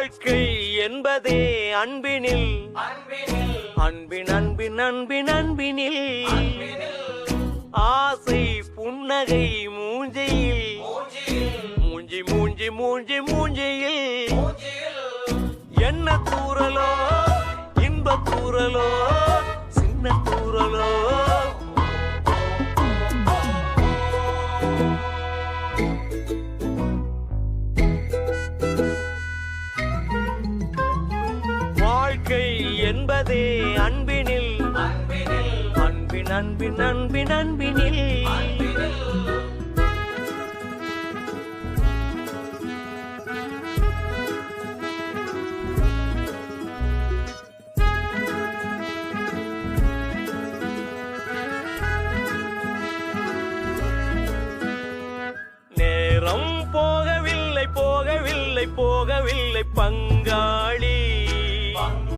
வாழ்க்கை என்பதே அன்பினில். அன்பின் அன்பின் அன்பின் அன்பினில். ஆசை புன்னகை மூஞ்சையில். மூஞ்சி மூஞ்சி மூஞ்சி மூஞ்சியில். என்ன கூறலோ இன்ப கூறலோ வாழ்க்கை என்பதே அன்பினில். அன்பின் அன்பின் அன்பின் அன்பினில். நேரம் போகவில்லை போகவில்லை போகவில்லை பங்கு